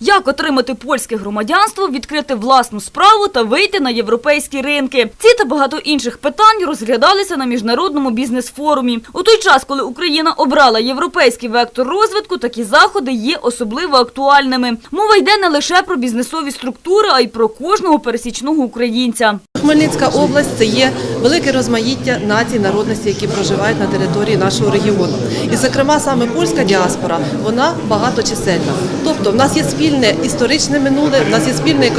Як отримати польське громадянство, відкрити власну справу та вийти на європейські ринки? Ці та багато інших питань розглядалися на міжнародному бізнес-форумі. У той час, коли Україна обрала європейський вектор розвитку, такі заходи є особливо актуальними. Мова йде не лише про бізнесові структури, а й про кожного пересічного українця. Хмельницька область це є велике розмаїття націй, народностей, які проживають на території нашого регіону. І, зокрема, саме польська діаспора, вона багаточисельна. Тобто, в нас є спільне історичне минуле, в нас є спільне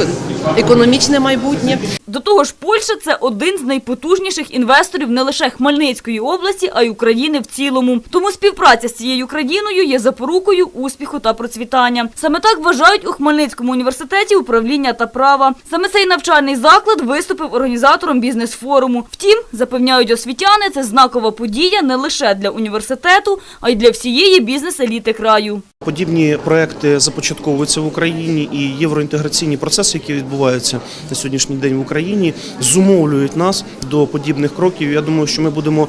економічне майбутнє. До того ж, Польща – це один з найпотужніших інвесторів не лише Хмельницької області, а й України в цілому. Тому співпраця з цією країною є запорукою успіху та процвітання. Саме так вважають у Хмельницькому університеті управління та права. Саме цей навчальний заклад виступив організатором бізнес-форуму. Втім, запевняють освітяни, це знакова подія не лише для університету, а й для всієї бізнес-еліти краю. Подібні проекти започатковуються в Україні, і євроінтеграційні процеси, які відбуваються на сьогоднішній день в Україні, зумовлюють нас до подібних кроків. Я думаю, що ми будемо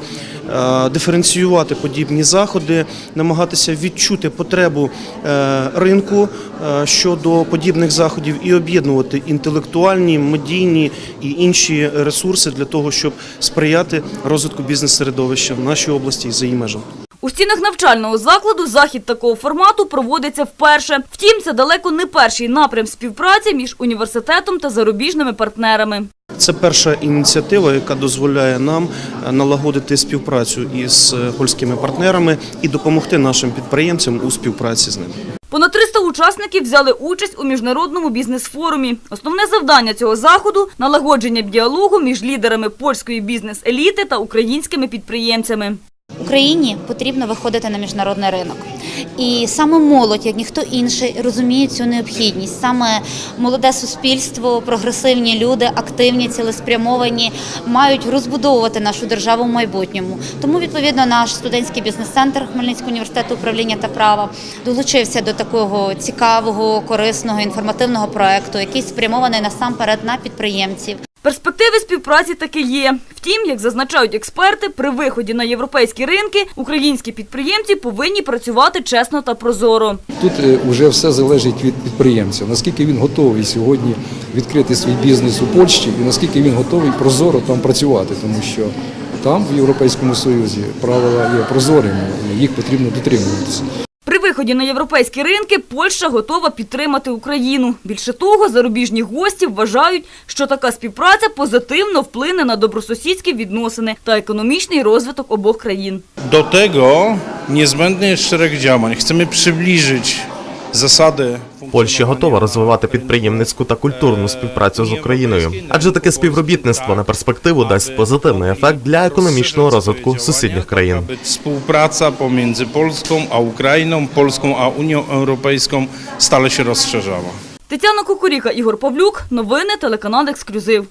е, диференціювати подібні заходи, намагатися відчути потребу е, ринку е, щодо подібних заходів і об'єднувати інтелектуальні, медійні і інші ресурси для того, щоб сприяти розвитку бізнес-середовища в нашій області і за її межами. У стінах навчального закладу захід такого формату проводиться вперше. Втім, це далеко не перший напрям співпраці між університетом та зарубіжними партнерами. Це перша ініціатива, яка дозволяє нам е, налагодити співпрацю із е, польськими партнерами і допомогти нашим підприємцям у співпраці з ними. Понад 300 учасників взяли участь у міжнародному бізнес-форумі. Основне завдання цього заходу – налагодження діалогу між лідерами польської бізнес-еліти та українськими підприємцями. Україні потрібно виходити на міжнародний ринок. І саме молодь, як ніхто інший, розуміє цю необхідність. Саме молоде суспільство, прогресивні люди, активні, цілеспрямовані, мають розбудовувати нашу державу в майбутньому. Тому, відповідно, наш студентський бізнес-центр Хмельницького університету управління та права долучився до такого цікавого, корисного, інформативного проекту, який спрямований насамперед на підприємців. Перспективи співпраці таки є. Втім, як зазначають експерти, при виході на європейські ринки українські підприємці повинні працювати чесно та прозоро. Тут вже все залежить від підприємця, наскільки він готовий сьогодні відкрити свій бізнес у Польщі і наскільки він готовий прозоро там працювати, тому що там в Європейському Союзі правила є прозорими, їх потрібно дотримуватися. Виході на європейські ринки Польща готова підтримати Україну. Більше того, зарубіжні гості вважають, що така співпраця позитивно вплине на добросусідські відносини та економічний розвиток обох країн. До того niezbędny jest szereg działań. Chcemy przybliżyć zasady Польща готова розвивати підприємницьку та культурну співпрацю з Україною, адже таке співробітництво на перспективу дасть позитивний ефект для економічного розвитку сусідніх країн. Співпраця поміж Польською, а Україною, Польською, а Унією Європейською Unią Europejską stale. Тетяна Кукуріка, Ігор Павлюк. Новини телеканал Ексклюзив.